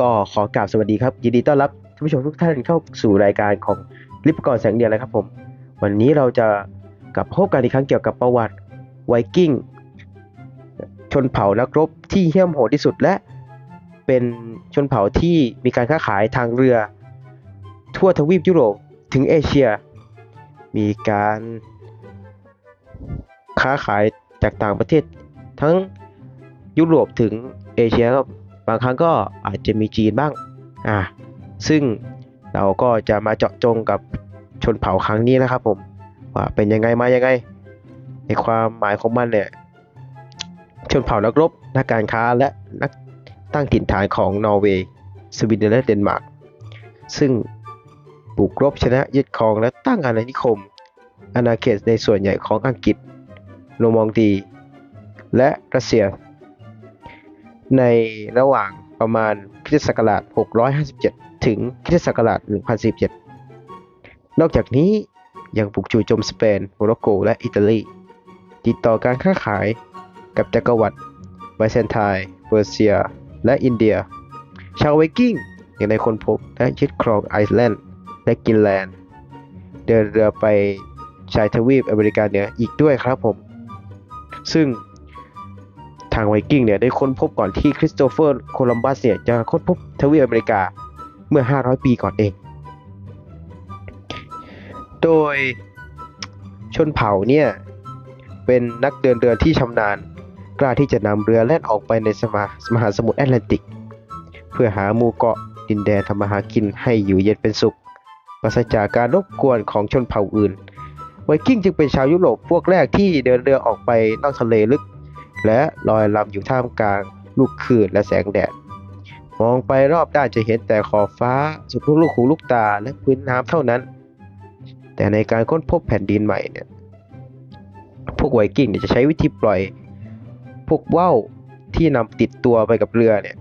ก็ขอกราบสวัสดีครับ ยินดีต้อนรับท่านผู้ชมทุกท่านเข้าสู่รายการของลิปกรแสงเดียวนะครับผม วันนี้เราจะกลับพบกันอีกครั้งเกี่ยวกับประวัติไวกิ้งชนเผ่านักรบที่เหี้ยมโหดที่สุดและเป็นชนเผ่าที่มีการค้าขายทางเรือ ทั่วทวีปยุโรปถึงเอเชีย มีการค้าขายจากต่างประเทศ ทั้งยุโรปถึงเอเชียก็บ บางครั้งก็อาจจะมีจีนบ้างอ่าซึ่งเราก็จะมาเจาะจงกับชนเผ่าครั้งนี้นะครับผมว่าเป็นยังไงมายังไง ในความหมายของมันเนี่ยชนเผ่านักรบนักการค้าและนักตั้งถิ่นฐานของนอร์เวย์สวีเดนและเดนมาร์กซึ่งบุกรบชนะยึดครองและตั้งอาณานิคม อาณาเขตในส่วนใหญ่ของอังกฤษโรมองดี และรัสเซีย ในระหว่างประมาณคริสตศักราช 657 ถึงคริสตศักราช 1017นอกจากนี้ยังบุกจู่โจมสเปนโมร็อกโก และอิตาลี ติดต่อการค้าขายกับจักรวรรดิไบแซนไทน์เปอร์เซีย และอินเดีย ชาวไวกิ้งยังได้ค้นพบและยึดครองไอซ์แลนด์และกรีนแลนด์ เดินเรือไปชายทวีปอเมริกาเหนืออีกด้วยครับผม ซึ่ง ทางไวกิ้งเนี่ยได้ค้นพบก่อนที่คริสโตเฟอร์โคลัมบัสเนี่ยจะค้นพบทวีปอเมริกาเมื่อ 500 ปีก่อนเอง โดยชนเผ่าเนี่ยเป็นนักเดินเรือที่ชำนาญ กล้าที่จะนำเรือแล่นออกไปในสมามหาสมุทรแอตแลนติก เพื่อหาหมู่เกาะดินแดนทำมาหากินให้อยู่เย็นเป็นสุขปราศจากการรบกวนของชนเผ่าอื่นไวกิ้งจึงเป็นชาวยุโรปพวกแรกที่เดินเรือออกไปนอกทะเลลึก และลอยลำอยู่ท่ามกลางลูกคลื่นและแสงแดด มองไปรอบด้านจะเห็นแต่ขอบฟ้า สุดลูกลูกหูลูกตาและพื้นน้ำเท่านั้น แต่ในการค้นพบแผ่นดินใหม่เนี่ยพวกไวกิ้งเนี่ยจะใช้วิธีปล่อย พวกว่าวที่นำติดตัวไปกับเรือเนี่ย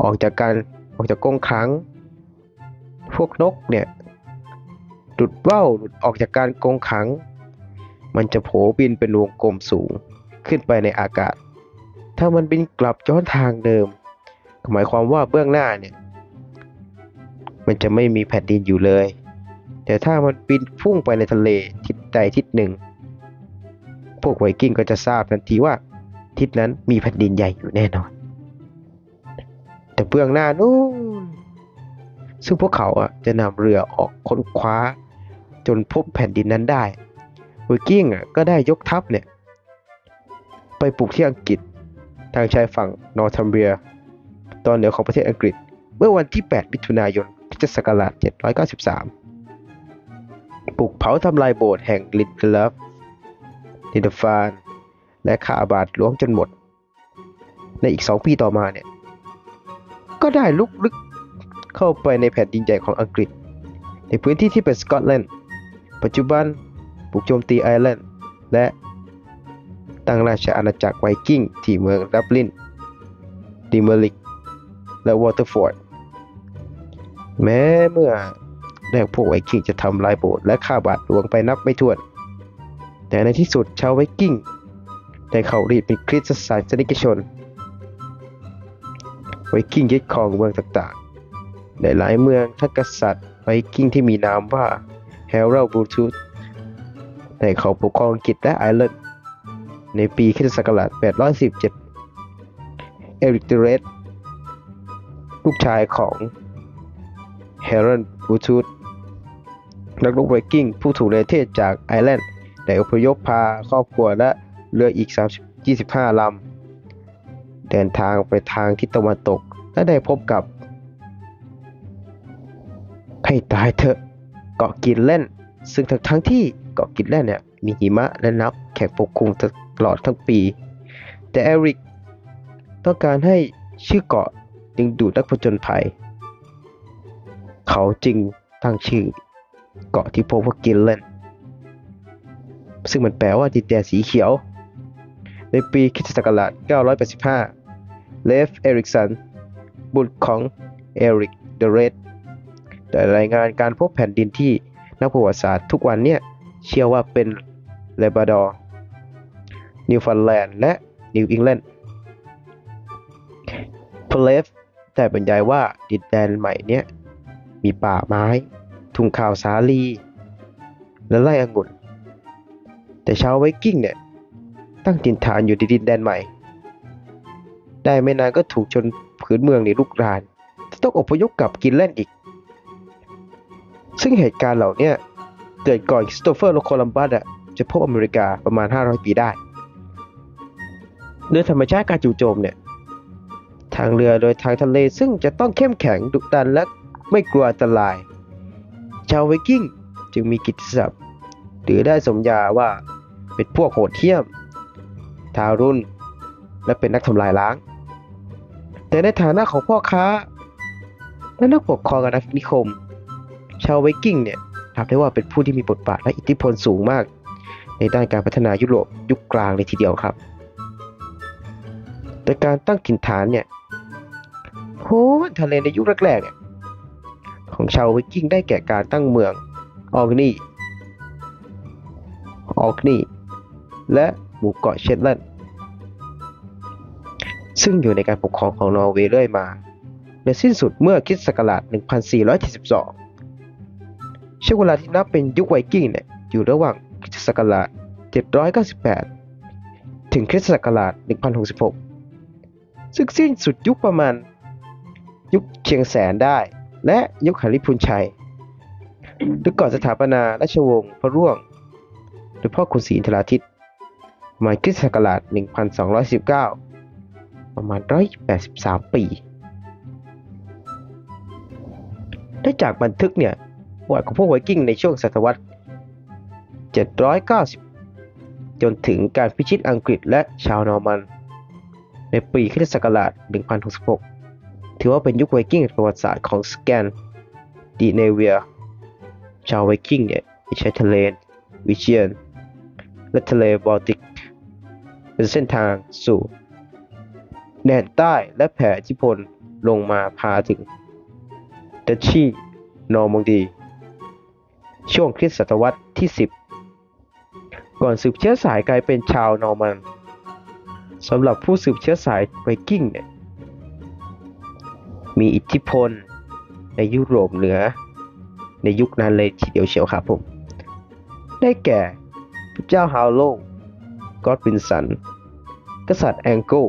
ออกจากการออกจากกรงขัง พวกนกเนี่ยหลุดว่าวหลุดออกจากการกรงขัง มันจะโผบินเป็นวงกลมสูง ขึ้นไปในอากาศ ถ้ามันบินกลับย้อนทางเดิม หมายความว่าเบื้องหน้าเนี่ย มันจะไม่มีแผ่นดินอยู่เลย แต่ถ้ามันบินพุ่งไปในทะเลทิศใดทิศหนึ่ง พวกไวกิ้งก็จะทราบทันทีว่า ทิศนั้นมีแผ่นดินใหญ่อยู่แน่นอน แต่เบื้องหน้านู้นซึ่งพวกเขาอะจะนำเรือออกค้นคว้า จนพบแผ่นดินนั้นได้ไวกิ้งอะก็ได้ยกทัพเนี่ย ไปปลูกที่อังกฤษ ทางชายฝั่งนอร์ทัมเบีย ตอนเหนือของประเทศอังกฤษ เมื่อวันที่ 8 มิถุนายนคริสตศักราช 793 ปลุกเผาทำลายโบสถ์แห่งลินเกลฟลินเดฟาน และฆ่าอาบาตหลวงจนหมด ในอีก 2 ปีต่อมาเนี่ย ก็ได้ลุกลึกเข้าไปในแผ่นดินใหญ่ของอังกฤษ ในพื้นที่ที่เป็นสกอตแลนด์ ปัจจุบันบุกโจมตีไอร์แลนด์และ ตั้งราชอาณาจักรไวกิ้งที่เมืองดับลินดิเมอริก และวอเตอร์ฟอร์ด แม้เมื่อแรกพวกไวกิ้งจะทำลายโบสถ์และฆ่าบาทหลวงไปนับไม่ถ้วน แต่ในที่สุดชาวไวกิ้งได้เข้ารีดเป็นคริสตศาสนิกชน ไวกิ้งยึดครองเมืองต่างๆ ในหลายเมืองทักกษัตริย์ไวกิ้งที่มีนามว่าเฮล l ลบลูทูธได้เข้าปกครองอังกฤษและไอร์แลนด์ ในปีคศ817 เอริกเดเรสลูกชายของเฮรันบูทูธนักรบไวกิ้งผู้ถูกเนเทศจากไอร์แลนด์ได้อพยพพาครอบครัวและเรืออีก 30 25 ลำ เดินทางไปทางทิศตะวันตก และได้พบกับ ให้ตายเถอะเกาะกินเล่น ซึ่งทั้งทั้งที่เกาะกินเล่นเนี่ย มีหิมะและน้ำแข็งปกคลุมตลอดทั้งปี แต่เอริกต้องการให้ชื่อเกาะดึงดูดนักผจญภัย เขาจึงตั้งชื่อเกาะที่พบว่ากินเล่นซึ่งมันแปลว่าดินแดนสีเขียว ในปีคิศักราช985 เลฟเอริกสัน บุตรของเอริกเดเรดได้รายงานการพบแผ่นดินที่นักประวัติศาสตร์ทุกวันเนี่ยเชื่อว่าเป็น เลบาดอร์นิวฟันแลนด์และนิวอิงแลนด์เพลฟได้บรรยายว่าดินแดนใหม่เนี้ยมีป่าไม้ ทุ่งข้าวสาลี และไร่องุ่น แต่ชาวไวกิ้งเนี่ย ตั้งถิ่นฐานอยู่ในดินแดนใหม่ ได้ไม่นานก็ถูกชนผืนเมืองในลุกรานต้องอพยพกลับกินแลนด์อีก ซึ่งเหตุการณ์เหล่านี้เกิดก่อนคริสโตเฟอร์โคลัมบัสอะ จะพบอเมริกาประมาณ 500 ปีได้โดยธรรมชาติการจู่โจมเนี่ย ทางเรือโดยทางทะเลซึ่งจะต้องเข้มแข็งดุดันและไม่กลัวอันตราย ชาวไวกิ้งจึงมีกิตติศัพท์หรือได้สมญาว่าเป็นพวกโหดเหี้ยม ทารุณ และเป็นนักทำลายล้าง แต่ในฐานะของพ่อค้า และนักปกครองอาณานิคม ชาวไวกิ้งเนี่ยนับได้ว่าเป็นผู้ที่มีบทบาทและอิทธิพลสูงมาก ในด้านการพัฒนายุโรปยุคกลางเลยทีเดียวครับแต่การตั้งถิ่นฐานเนี่ยโหมันทะเลในยุคแรกๆเนี่ยของชาวไวกิ้งได้แก่การตั้งเมืองออกนีออกนีและหมู่เกาะเชตแลนด์ซึ่งอยู่ในการปกครองของนอร์เวย์เรื่อยมาและสิ้นสุดเมื่อคริสตศักราช 1472ช่วงเวลาที่นับเป็นยุคไวกิ้งเนี่ยอยู่ระหว่าง ศักราช 798 ถึงคริสตศักราช 1066 ซึ่งสิ้นสุดยุคประมาณ ยุคเชียงแสนได้ และยุคหริพุนชัย หรือก่อนสถาปนาราชวงศ์พระร่วง หรือพ่อขุนศรีอินทราทิตประมาณคริสตศักราช 1219 ประมาณ 183 ปีได้จากบันทึกเนี่ยประวัติของพวกไวกิ้งในช่วงศตวรรษ 790 จนถึงการพิชิตอังกฤษและชาวนอร์มัน ในปีคริสตศักราช 1066 ถือว่าเป็นยุคไวกิ้งประวัติศาสตร์ของสแกนดิเนเวีย ชาวไวกิ้งเนี่ยใช้ทะเลวิเชียน และทะเลบอลติก เป็นเส้นทางสู่แดนใต้และแผ่อิทธิพลลงมาพาถึงดัชชีนอร์มองดี ช่วงคริสตศตวรรษที่ 10 ก่อนสืบเชื้อสายกลายเป็นชาวนอร์มันสำหรับผู้สืบเชื้อสายไวกิ้งเนี่ยมีอิทธิพลในยุโรปเหนือ ในยุคนั้นเลยทีเดียวเชียวครับผม ได้แก่พระเจ้าฮาวโลกอดวินสัน กษัตริย์แองโกล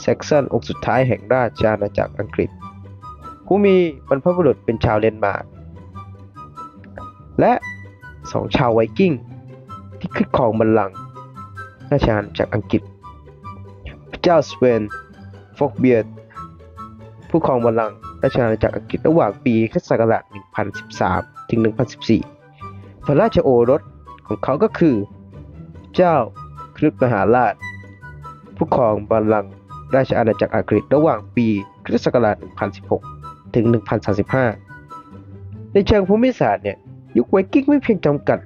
แซกซันองค์สุดท้ายแห่งราชอาณาจักรอังกฤษ ผู้มีบรรพบุรุษเป็นชาวเดนมาร์กและสองชาวไวกิ้ง ที่ขึ้นครองบัลลังก์ราชอาณาจักรอังกฤษ พระเจ้าสเวนฟอกเบียร์ผู้ครองบัลลังก์ราชอาณาจักรอังกฤษระหว่างปีคศ1013 ถึง 1014 พระราชโอรสของเขาก็คือ เจ้าคริสมหาราช ผู้ครองบัลลังก์ราชอาณาจักรอังกฤษระหว่างปีคศ1016 ถึง 1035 ในเชิงภูมิศาสตร์เนี่ยยุคไวกิ้งไม่เพียงจำกัด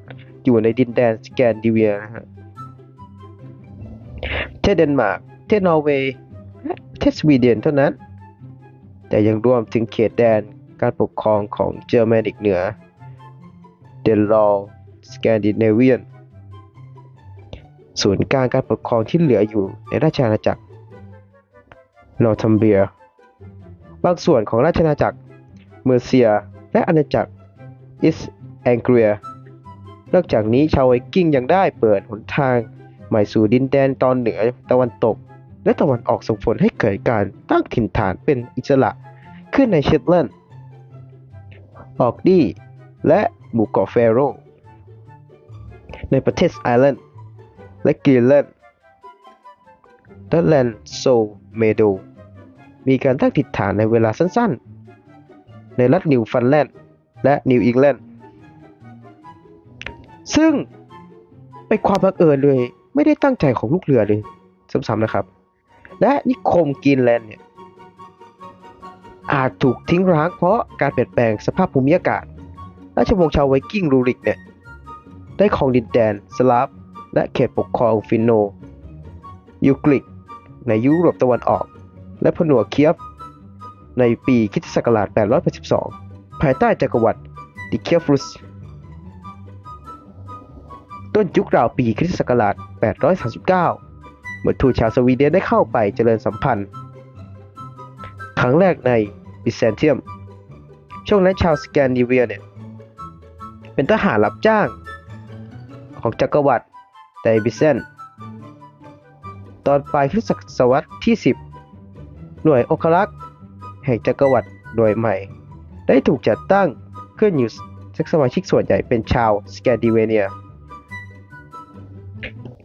อยู่ในดินแดนสแกนดิเวียนะฮะเทศเดนมาร์กเทศนอร์เวย์และประเทศสวีเดนเท่านั้น แต่ยังรวมถึงเขตแดนการปกครองของเจอร์แมนิกเหนือ เดนลอสแกนดิเนเวียนศูนย์กลางการปกครองที่เหลืออยู่ในราชอาณาจักรนอร์ทัมเบีย บางส่วนของราชอาณาจักรเมอร์เซีย และอาณาจักรอิสแองเกรีย นอกจากนี้ชาวไวกิ้งยังได้เปิดหนทางใหม่สู่ดินแดนตอนเหนือตะวันตก และตะวันออกส่งผลให้เกิดการตั้งถิ่นฐานเป็นอิสระขึ้นในเชตแลนด์ออกดีและหมู่เกาะแฟโรในประเทศไอร์แลนด์และกรีนแลนด์และแลนด์โซเมโดมีการตั้งถิ่นฐานในเวลาสั้นๆ ในรัฐนิวฟันแลนด์และนิวอิงแลนด์ ซึ่งเป็นความบังเอิญเลย ไม่ได้ตั้งใจของลูกเรือเลยซ้ำๆนะครับ และนิคมกรีนแลนด์เนี่ยอาจถูกทิ้งร้างเพราะการเปลี่ยนแปลงสภาพภูมิอากาศ ราชวงศ์ชาวไวกิ้งรูริกเนี่ยได้ครองดินแดนสลาฟและเขตปกครองฟินโน ยูกริก ในยุโรปตะวันออก และผนวกเคียฟ ในปีคิศักราช882 ภายใต้จักรวรรดิดิเคียฟรุส ต้นยุคราวปีคริสตศักราช 839 เมื่อทูตชาวสวีเดนได้เข้าไปเจริญสัมพันธ์ ครั้งแรกในบิแซนเทียม ช่วงนั้นชาวสแกนดิเวียเนี่ย เป็นทหารรับจ้างของจักรวรรดิไดบิเซน ตอนปลายคริสตศตวรรษที่ 10 หน่วยองครักษ์แห่งจักรวรรดิหน่วยใหม่ ได้ถูกจัดตั้งขึ้นอยู่สักสมาชิกส่วนใหญ่เป็นชาวสแกนดิเวเนีย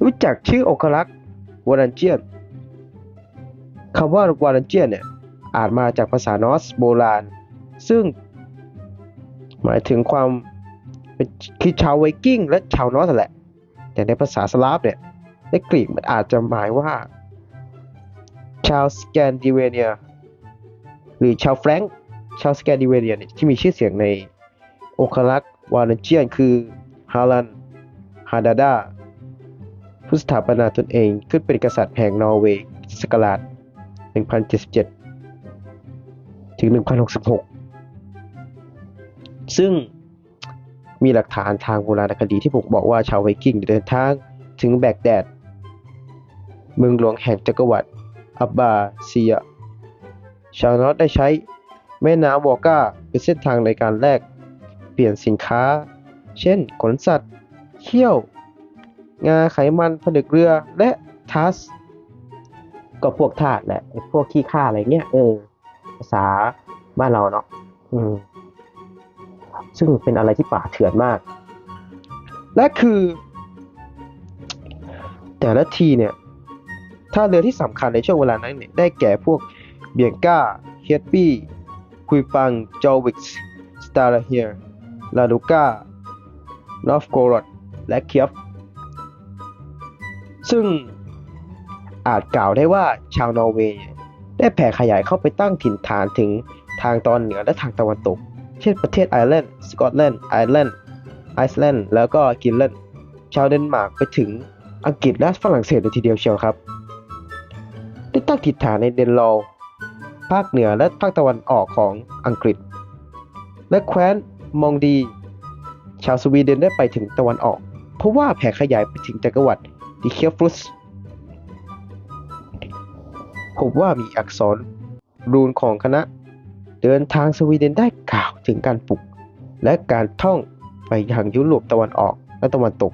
รู้จักชื่อองครักษ์วอรันเจียนคำว่าวอรันเจียนเนี่ยอานมาจากภาษานอสโบราณ ซึ่ง หมายถึงความเป็นคือชาวไวกิ้งและชาวนอร์สแหละ แต่ในภาษาสลาฟเนี่ยในกรีกมันอาจจะหมายว่า ชาวสแกนดิเวเนีย หรือชาวแฟรงก์ชาวสแกนดิเวเนียที่มีชื่อเสียงในองครักษ์วาเลนเจียนคือฮาลันฮาดาดา ผู้สถาปนาตนเองขึ้นเป็นกษัตริย์แห่งนอร์เวย์สกราช1077 ถึง 1066 ซึ่งมีหลักฐานทางโบราณคดีที่ผมบอกว่าชาวไวกิ้งเดินทางถึงแบกแดด เมืองหลวงแห่งจักรวรรดิอับบาซีย ชาวนอตได้ใช้แม่น้ำวอก้าเป็นเส้นทางในการแลกเปลี่ยนสินค้า เช่นขนสัตว์ เขี้ยว งาไขมันผนึกเรือและทัสก็พวกทาสแหละไอ้พวกขี้ข้าอะไรเงี้ยเออภาษาบ้านเราเนาะอืมซึ่งเป็นอะไรที่ป่าเถื่อนมาก และคือ แต่ละทีเนี่ยท่าเรือที่สำคัญในช่วงเวลานั้นเนี่ยได้แก่พวกเบียงก้าเฮียปี้คุยปังจอวิกส์สตาร์เฮียลาดูก้านอฟโกรดและเคียฟ ซึ่งอาจกล่าวได้ว่าชาวนอร์เวย์ได้แผ่ขยายเข้าไปตั้งถิ่นฐานถึงทางตอนเหนือและทางตะวันตก เช่นประเทศไอร์แลนด์ สกอตแลนด์ ไอร์แลนด์ ไอซ์แลนด์ แล้วก็กรีนแลนด์ ชาวเดนมาร์กไปถึงอังกฤษและฝรั่งเศสเลยทีเดียวเชียวครับ ได้ตั้งถิ่นฐานในเดนลอว์ภาคเหนือและภาคตะวันออกของอังกฤษ และแคว้นมองดี ชาวสวีเดนได้ไปถึงตะวันออก เพราะว่าแผ่ขยายไปถึงจักรวรรดิ ดิเคฟรุสพบว่ามีอักษรรูนของคณะ เดินทางสวีเดนได้กล่าวถึงการปลุก และการท่องไปยังยุโรปตะวันออกและตะวันตก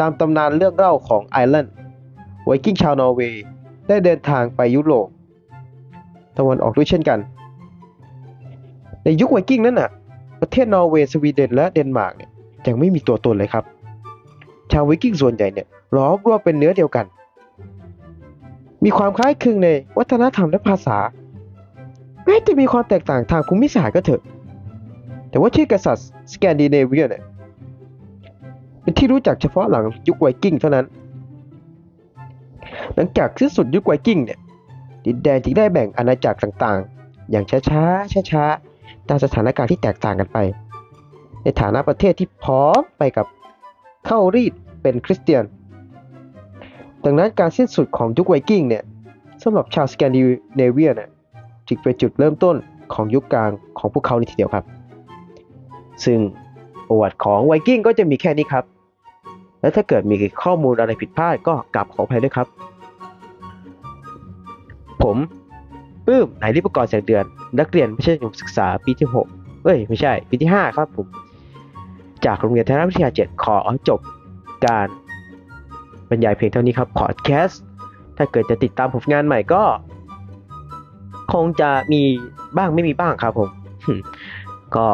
ตามตำนานเรื่องเล่าของไอร์แลนด์ไวกิ้งชาวนอร์เวย์ได้เดินทางไปยุโรปตะวันออกด้วยเช่นกัน ในยุคไวกิ้งนั้นน่ะ ประเทศนอร์เวย์สวีเดนและเดนมาร์กเนี่ยยังไม่มีตัวตนเลยครับ ชาวไวกิ้งส่วนใหญ่เนี่ย ล้อมรวมเป็นเนื้อเดียวกัน มีความคล้ายคลึงในวัฒนธรรมและภาษา แม้จะมีความแตกต่างทางภูมิศาสตร์ก็เถอะ แต่ว่าชื่อกษัตริย์สแกนดิเนเวียเนี่ยเป็นที่รู้จักเฉพาะหลังยุคไวกิ้งเท่านั้น หลังจากสิ้นสุดยุคไวกิ้งเนี่ยดินแดนจึงได้แบ่งอาณาจักรต่างๆ อย่างช้าๆ ช้าๆ ตามสถานการณ์ที่แตกต่างกันไป ในฐานะประเทศที่พร้อมไปกับเข้ารีดเป็นคริสเตียน ดังนั้นการสิ้นสุดของยุคไวกิ้งเนี่ยสำหรับชาวสแกนดิเนเวียเนี่ยจึงเป็นจุดเริ่มต้นของยุคกลางของพวกเขาในทีเดียวครับ ซึ่งประวัติของไวกิ้งก็จะมีแค่นี้ครับ และถ้าเกิดมีข้อมูลอะไรผิดพลาดก็กลับขออภัยด้วยครับ ผมปื้มนายริปกรแสงเดือน นักเรียนไม่ใช่หนุนศึกษาปีที่ 6 เอ้ย ไม่ใช่ ปีที่ 5 ครับผม จากโรงเรียนไทยรัฐวิทยา 7 ขอจบการ บรรยายเพียงเท่านี้ครับพอดแคสต์ถ้าเกิดจะติดตามผลงานใหม่ก็ คงจะมีบ้างไม่มีบ้างครับผม ก็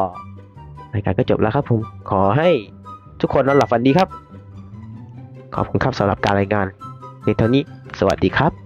รายการก็จบแล้วครับผมขอให้ทุกคนนอนหลับฝันดีครับ ขอบคุณครับสำหรับการรายงานในเท่านี้สวัสดีครับ